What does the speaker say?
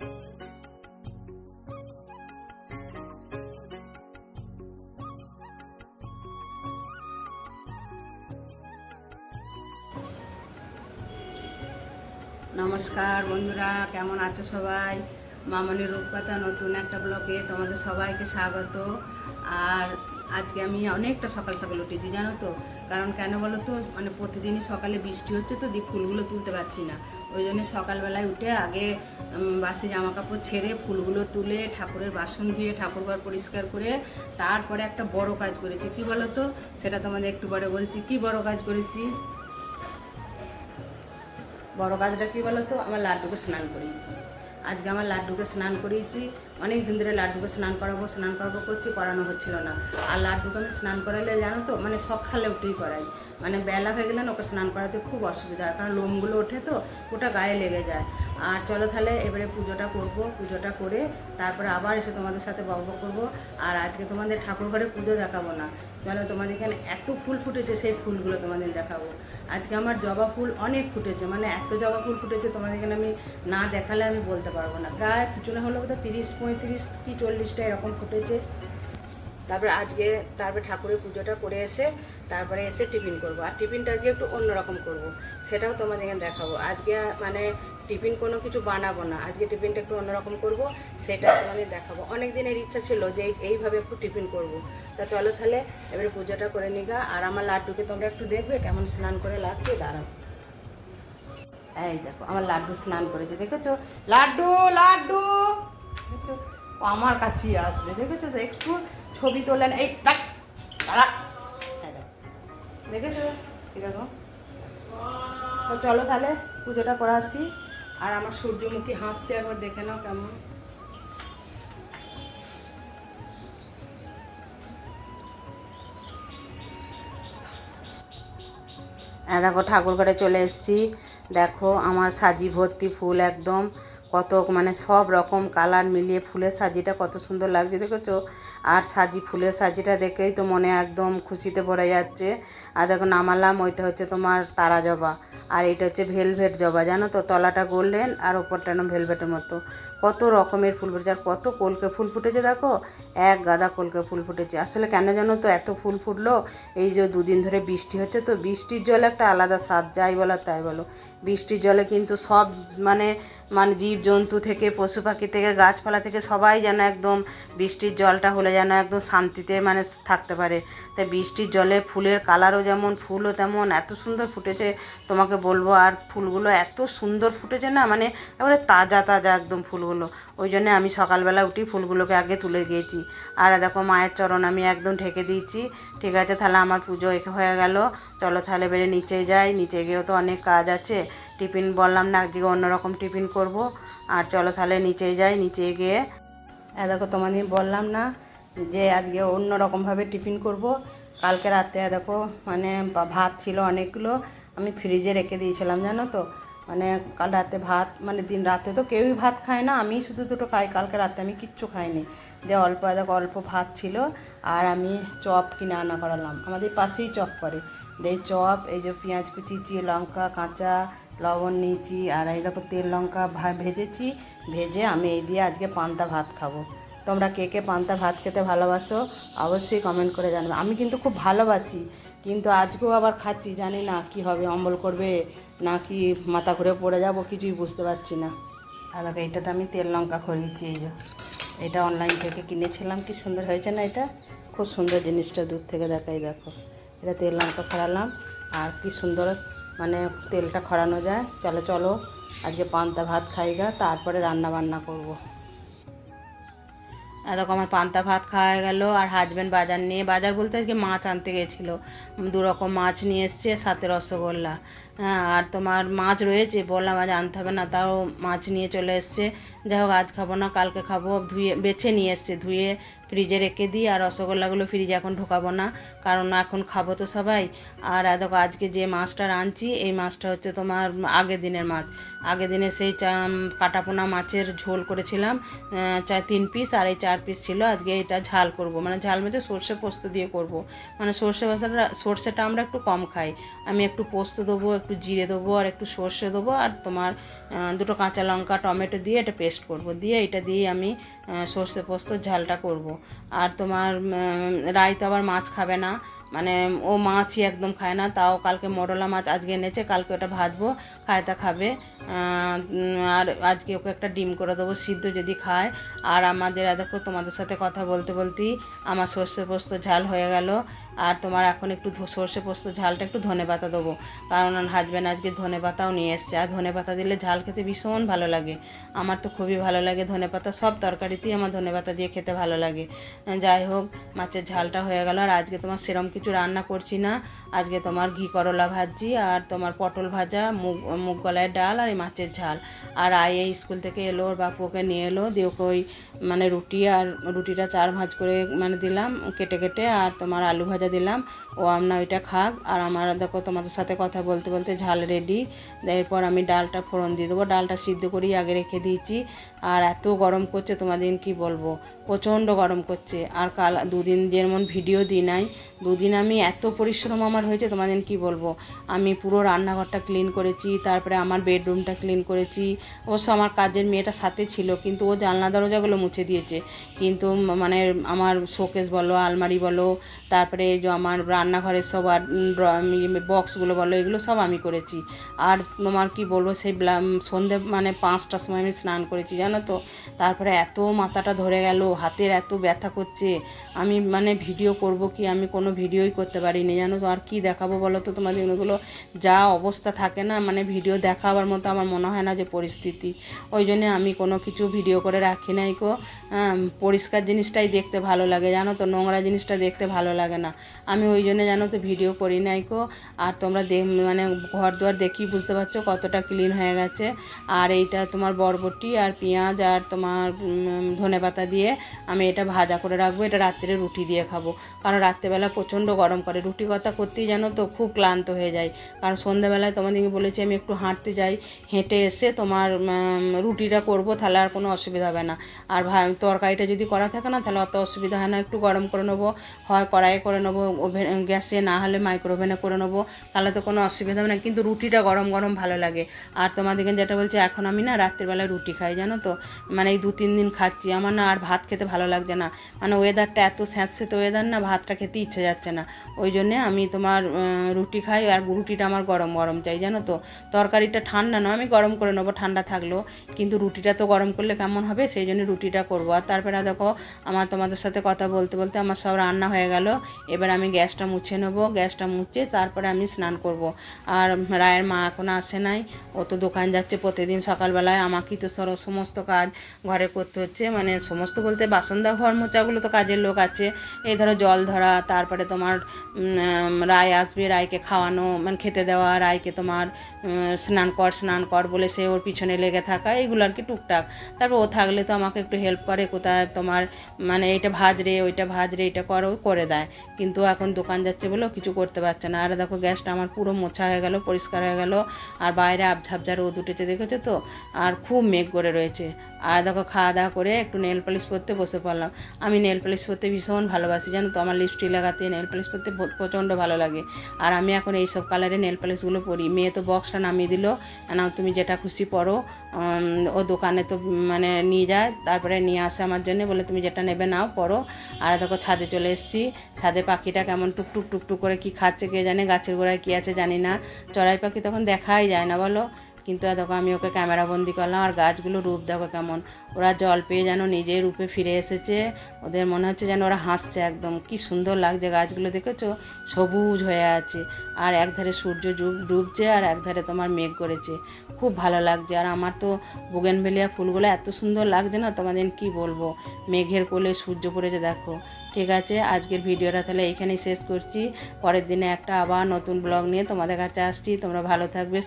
নমস্কার বন্ধুরা কেমন আছো সবাই? মামনি রূপকথা নতুন একটা ব্লগে তোমাদের সবাইকে স্বাগত। আর আজকে আমি অনেকটা সকাল সকাল উঠেছি, জানো তো। কারণ কেন বলো তো? মানে প্রতিদিনই সকালে বৃষ্টি হচ্ছে তো, দিয়ে ফুলগুলো তুলতে পারছি না। ওই জন্য সকালবেলায় উঠে আগে বাসে জামা কাপড় ছেড়ে ফুলগুলো তুলে ঠাকুরের বাসন ধুয়ে ঠাকুরঘর পরিষ্কার করে তারপরে একটা বড় কাজ করেছি। কি বলো তো? সেটা তোমাদের একটু পরে বলছি। কি বড় কাজ করেছি? বড় কাজটা কী বলো তো? আমার লাড্ডুকে স্নান করিয়েছি। আজকে আমার লাড্ডুকে স্নান করিয়েছি। অনেক দিন ধরে লাড্ডুকে স্নান করাবো স্নান করাবো করছি, করানো হচ্ছিল না। আর লাড্ডুকে আমি স্নান করালে জানো তো মানে সকালে উঠেই করাই। মানে বেলা হয়ে গেলে না ওকে স্নান করাতে খুব অসুবিধা হয়, কারণ লোমগুলো ওঠে তো, ওটা গায়ে লেগে যায়। আর চলো তাহলে এবারে পুজোটা করব, পুজোটা করে তারপরে আবার এসে তোমাদের সাথে বক করব। আর আজকে তোমাদের ঠাকুর ঘরে পুজো দেখাবো না। চলো তোমাদের এখানে এত ফুল ফুটেছে, সেই ফুলগুলো তোমাদের দেখাবো। আজকে আমার জবা ফুল অনেক ফুটেছে মানে এত জবা ফুল ফুটেছে তোমাদের এখানে আমি না দেখালে আমি বলতে পারব না। প্রায় কিছু না হলেও বোধহয় তিরিশ পঁয়ত্রিশ কি চল্লিশটা এরকম ফুটেছে। তারপরে আজকে তারপরে ঠাকুরের পুজোটা করে এসে তারপরে এসে টিফিন করব। আর টিফিনটা আজকে একটু অন্যরকম করব। সেটাও তোমাদের এখানে দেখাবো। আজকে মানে টিফিন কোনো কিছু বানাবো না। আজকে টিফিনটা একটু অন্যরকম করব। সেটা তোমাদের দেখাবো। অনেক দিনের ইচ্ছা ছিল যে এই- এইভাবে একটু টিফিন করব। তা চলো তাহলে এবারে পুজোটা করে নিগা। আর আমার লাড্ডুকে তোমরা একটু দেখবে কেমন স্নান করে লাগছে। দাঁড়াও। এই দেখো, আমার লাড্ডু স্নান করেছে। দেখেছ? লাড্ডু লাড্ডু! আমার কাছেই আসবে, দেখেছ তো? একটু ছবি তোলেন এই দাঁড়া। দেখেছ? কীরকম? তো চলো তাহলে, পুজোটা করে আসি। আর আমার সূর্যমুখী হাসছে, একবার দেখে নাও কেমন। হ্যাঁ দেখো ঠাকুর ঘরে চলে এসেছি। দেখো, আমার সাজি ভর্তি ফুল একদম। কত মানে সব রকম কালার মিলিয়ে ফুলের সাজিটা কত সুন্দর লাগছে, দেখেছ? আর সাজি ফুলের সাজিটা দেখেই তো মনে একদম খুশিতে ভরে যাচ্ছে। আর দেখো নামালাম, ওইটা হচ্ছে তোমার তারা জবা, আর এটা হচ্ছে ভেলভেট জবা, জানো তো? তলাটা গোল্ডেন আর ওপরটা না ভেলভেটের মতো। কত রকমের ফুল ফুটেছে, আর কত কলকে ফুল ফুটেছে, দেখো? এক গাদা কলকে ফুল ফুটেছে। আসলে কেন জানো তো এত ফুল ফুটলো? এই যে দুদিন ধরে বৃষ্টি হচ্ছে তো, বৃষ্টির জল একটা আলাদা স্বাদ, যাই বলো তাই বলো। বৃষ্টির জলে কিন্তু সব মানে মানে জীবজন্তু থেকে পশু পাখি থেকে, গাছপালা থেকে সবাই যেন একদম বৃষ্টির জলটা হলে যেন একদম শান্তিতে মানে থাকতে পারে। তাই বৃষ্টির জলে ফুলের কালারও যেমন, ফুলও তেমন, এত সুন্দর ফুটেছে। তোমাকে বলব, আর ফুলগুলো এত সুন্দর ফুটেছে না মানে এবারে তাজা তাজা একদম ফুলগুলো। ওই জন্য আমি সকালবেলা উঠি ফুলগুলোকে আগে তুলে গিয়েছি আর দেখো মায়ের চরণ আমি একদম ঢেকে দিয়েছি। ঠিক আছে, তাহলে আমার পুজো হয়ে গেল। চলো তাহলে বেড়ে নিচে যাই। নিচে গিয়েও তো অনেক কাজ আছে। টিফিন বললাম না, আজকে অন্যরকম টিফিন করব। আর চলো তাহলে নিচে যাই, নিচে গিয়ে। দেখো তোমাদের বললাম না যে আজকে অন্য রকমভাবে টিফিন করব। কালকে রাতে দেখো মানে ভাত ছিল অনেকগুলো। আমি ফ্রিজে রেখে দিয়েছিলাম, জানো তো? মানে কাল রাতে ভাত মানে দিন রাতে তো কেউই ভাত খায় না, আমি শুধু দুটো খাই, কালকে রাতে আমি কিচ্ছু খাইনি। দিয়ে অল্প, দেখো অল্প ভাত ছিল, আর আমি চপ কিনে আনা করালাম। আমাদের পাশেই চপ করে। দিয়ে চপ, এই যে পেঁয়াজ কুচিছি লঙ্কা, কাঁচা, লবণ নিয়েছি আর এই দেখো তেল, লঙ্কা ভেজেছি। ভেজে আমি এই দিয়ে আজকে পান্তা ভাত খাব। তোমরা কে কে পান্তা ভাত খেতে ভালোবাসো, অবশ্যই কমেন্ট করে জানাবে। আমি কিন্তু খুব ভালোবাসি, কিন্তু আজকেও আবার খাচ্ছি, জানি না কি হবে, অম্বল করবে না কি মাথা ঘুরে পড়ে যাব কিছুই বুঝতে পারছি না। আর দেখো এইটাতে আমি তেল লঙ্কা খড়িয়েছি, এই এটা অনলাইন থেকে কিনেছিলাম, কি সুন্দর হয়েছে না এটা? খুব সুন্দর জিনিসটা দূর থেকে দেখাই, দেখো। এটা তেল লঙ্কা খড়ালাম, আর কি সুন্দর মানে তেলটা খড়ানো যায়। চলো চলো, আজকে পান্তা ভাত খাই খাইগা তারপরে রান্না বান্না করব। এরকম আমার পান্তা ভাত খাওয়া গেল, আর হাজব্যান্ড বাজার নিয়ে, বাজার বলতে আজকে মাছ আনতে গেছিল। দু রকম মাছ নিয়ে এসছে, সাথে রসগোল্লা। আর তোমার মাছ রয়েছে, বললাম আজ আনতে হবে না, তাও মাছ নিয়ে চলে এসছে। যাই হোক, আজ খাব না, কালকে খাব, ধুয়ে, বেছে নিয়ে এসছে, ধুয়ে ফ্রিজে রেখে দিই, আর রসগোল্লাগুলো ফ্রিজে এখন ঢোকাবো না, কারণ এখন খাব তো সবাই। আর দেখো, আজকে যে মাছটা রাঁধছি এই মাছটা হচ্ছে তোমার আগের দিনের মাছ। আগের দিনে সেই কাটাপোনা মাছের ঝোল করেছিলাম তিন পিস, আর এই চার পিস ছিল, আজকে এটা ঝাল করব। মানে ঝাল মেঝে সর্ষে পোস্ত দিয়ে করব। মানে সর্ষে মশলাটা সর্ষেটা আমরা একটু কম খাই, আমি একটু পোস্ত দেবো একটু জিরে দেবো আর একটু সর্ষে দেবো আর তোমার দুটো কাঁচা লঙ্কা, টমেটো দিয়ে এটা পেস্ট করব। দিয়ে এটা দিয়ে আমি সর্ষে পোস্ত ঝালটা করব। আর তোমার রাই তো আবার মাছ খাবে না। মানে ও মাছই একদম খায় না। তাও কালকে মরলা মাছ আজকে এনেছে, কালকে ওটা ভাজবো, খায় তা খাবে। আর আজকে ওকে একটা ডিম করে দেবো, সিদ্ধ যদি খায়। আর আমাদের দেখো তোমাদের সাথে কথা বলতে বলতেই আমার সর্ষে পোস্ত ঝাল হয়ে গেল। আর তোমার এখন একটু সর্ষে পোস্ত ঝালটা একটু ধনে পাতা দেবো। কারণ হাজব্যান্ড আজকে ধনে পাতাও নিয়ে এসছে। আর ধনে পাতা দিলে ঝাল খেতে ভীষণ ভালো লাগে। আমার তো খুবই ভালো লাগে ধনে পাতা। সব তরকারিতেই আমার ধনে পাতা দিয়ে খেতে ভালো লাগে। যাই হোক, মাছের ঝালটা হয়ে গেল। আর আজকে তোমার সেরম কিছু রান্না করছি না। আজকে তোমার ঘি করলা ভাজি আর তোমার পটল ভাজা, মুগ মুগ কলাইয়ের ডাল আর এই মাছের ঝাল। আর আই এই স্কুল থেকে এলো, ওর বাপু ওকে নিয়ে এলো। দিয়ে ওকে ওই মানে রুটি আর রুটিটা চার ভাঁজ করে মানে দিলাম কেটে কেটে। আর তোমার আলু ভাজা দিলাম। ও আমরা ওইটা খাক। আর আমার দেখো তোমাদের সাথে কথা বলতে বলতে ঝাল রেডি এরপর আমি ডালটা ফোড়ন দিয়ে দেবো। ডালটা সিদ্ধ করেই আগে রেখে দিয়েছি। আর এত গরম করছে, তোমাদের কি বলব? প্রচণ্ড গরম করছে। আর কাল দুদিন যেমন ভিডিও দিই নাই, দুদিন আমি এত পরিশ্রম আমার হয়েছে, তোমাদের কি বলব? আমি পুরো রান্নাঘরটা ক্লিন করেছি, তারপরে আমার বেডরুমটা ক্লিন করেছি। অবশ্য আমার কাজের মেয়েটা সাথে ছিল, কিন্তু ও জানলা দরজাগুলো মুছে দিয়েছে। কিন্তু মানে আমার শোকেস বলো, আলমারি বলো, তারপরে আমার রান্নাঘরের সব বক্সগুলো বলো, এগুলো সব আমি করেছি। আর তোমার কি বলব, সেই সন্ধে মানে পাঁচটার সময় আমি স্নান করেছি, জানো তো? তারপরে এত মাথাটা ধরে গেল, হাতের এত ব্যথা করছে। আমি মানে ভিডিও করব কি, আমি কোনো ভিডিওই করতে পারিনি, জানো তো? আর কি দেখাবো বলো তো তোমাদের? এগুলো যা অবস্থা থাকে না মানে ভিডিও দেখাবার মতো আমার মনে হয় না যে পরিস্থিতি। ওই জন্যে আমি কোনো কিছু ভিডিও করে রাখি নাই কো পরিষ্কার জিনিসটাই দেখতে ভালো লাগে, জানো তো? নোংরা জিনিসটা দেখতে ভালো লাগে না। আমি ওই জন্য জানো তো ভিডিও করি নাই কো। আর তোমরা দেখ মানে ঘর দুয়ার দেখি বুঝতে পারছ কতটা ক্লিন হয়ে গেছে। আর এইটা তোমার বরবটি আর পেঁয়াজ আর তোমার ধনে পাতা দিয়ে আমি এটা ভাজা করে রাখব। এটা রাত্রে রুটি দিয়ে খাব। কারণ রাত্রেবেলা প্রচণ্ড গরম করে। রুটি কথা করতেই জানো তো খুব ক্লান্ত হয়ে যায়। কারণ সন্ধ্যাবেলায় তোমাদেরকে বলেছি আমি একটু হাঁটতে যাই। হেঁটে এসে তোমার রুটিটা করব তাহলে আর কোনো অসুবিধা হবে না। আর তরকারিটা যদি করা থাকে না তাহলে অত অসুবিধা হয় না। একটু গরম করে নেব। হয় কড়াইয়ে করে নেব। ওভেন গ্যাসে না হলে মাইক্রো ওভেনে করে নেব, তাহলে তো কোনো অসুবিধা হবে না। কিন্তু রুটিটা গরম গরম ভালো লাগে। আর তোমাদেরকে যেটা বলছি, এখন আমি না রাত্রিবেলায় রুটি খাই, জানো তো? মানে এই দু তিন দিন খাচ্ছি। আমার না আর ভাত খেতে ভালো লাগছে না। মানে ওয়েদারটা এত স্যাঁতস্যাঁতে ওয়েদার না, ভাতটা খেতে ইচ্ছে যাচ্ছে না। ওই জন্যে আমি তোমার রুটি খাই, আর রুটিটা আমার গরম গরম চাই, জানো তো? তরকারিটা ঠান্ডা নয়, আমি গরম করে নেব, ঠান্ডা থাকলেও কিন্তু রুটিটা তো গরম করলে কেমন হবে? সেই জন্য রুটিটা করব। আর তারপরে দেখো, আমার তোমাদের সাথে কথা বলতে বলতে আমার সব রান্না হয়ে গেল। এবার আমি গ্যাসটা মুছে নেব, গ্যাসটা মুছে তারপরে আমি স্নান করব। আর রায়ের মা এখনও আসে নাই, ও তো দোকান যাচ্ছে প্রতিদিন সকালবেলায়, আমাকেই তো সর, সমস্ত কাজ ঘরে করতে হচ্ছে মানে সমস্ত বলতে বাসন দা ঘর মোচাগুলো তো কাজের লোক আছে। এই ধরো জল ধরা, তারপরে তোমার রায় আসবে রায়কে খাওয়ানো মানে খেতে দেওয়া, রায়কে তোমার স্নান কর স্নান কর বলে সে ওর পিছনে লেগে থাকা, এইগুলো আর কি টুকটাক। তারপর ও থাকলে তো আমাকে একটু হেল্প করে, কোথায় তোমার মানে এইটা ভাজ রে, ওইটা ভাজ রে এটা করো, করে দেয়। কিন্তু এখন দোকান যাচ্ছে বলেও কিছু করতে পারছে না। আর দেখো গ্যাসটা আমার পুরো মোছা হয়ে গেল, পরিষ্কার হয়ে গেল। আর বাইরে আবঝাবঝা রোদ উঠেছে, দেখেছ তো? আর খুব মেঘ করে রয়েছে। আর দেখো খাওয়া দাওয়া করে একটু নেল পালিশ পরতে বসে পড়লাম। আমি নেল পালিশ পরতে ভীষণ ভালোবাসি, জানো তো? আমার লিপস্টিক লাগাতে নেল পালিশ পরতে প্রচণ্ড ভালো লাগে। আর আমি এখন এইসব কালারের নেল পালিশগুলো পরি। মেয়ে তো বক্সটা নামিয়ে দিল। না তুমি যেটা খুশি পরো। ও দোকানে তো মানে নিয়ে যায়। তারপরে নিয়ে আসে আমার জন্য বলে, তুমি যেটা নেবে নাও, পরো। আর দেখো ছাদে চলে এসেছি। ছাদে পাখিটা কেমন টুকটুক টুকটুক করে কি খাচ্ছে কে জানে, গাছের গোড়ায় কী আছে জানি না। চড়াই পাখি তখন দেখাই যায় না, বলো? কিন্তু দেখো আমি ওকে ক্যামেরা বন্দি করলাম আর গাছগুলো রূপ দেখো কেমন। ওরা জল পেয়ে যেন নিজের রূপে ফিরে এসেছে। ওদের মনে হচ্ছে যেন ওরা হাসছে একদম। কি সুন্দর লাগছে গাছগুলো, দেখেছ? সবুজ হয়ে আছে। আর একধারে সূর্য ডুব- ডুবছে আর একধারে তোমার মেঘ করেছে। খুব ভালো লাগছে। আর আমার তো বুগেনভেলিয়া ফুলগুলো এত সুন্দর লাগছে না তোমাদের কি বলব? মেঘের কোলে সূর্য পড়েছে, দেখো। ঠিক আছে, আজকের ভিডিওটা তাহলে এইখানেই শেষ করছি। পরের দিনে একটা আবার নতুন ব্লগ নিয়ে তোমাদের কাছে আসছি। তোমরা ভালো থাকবে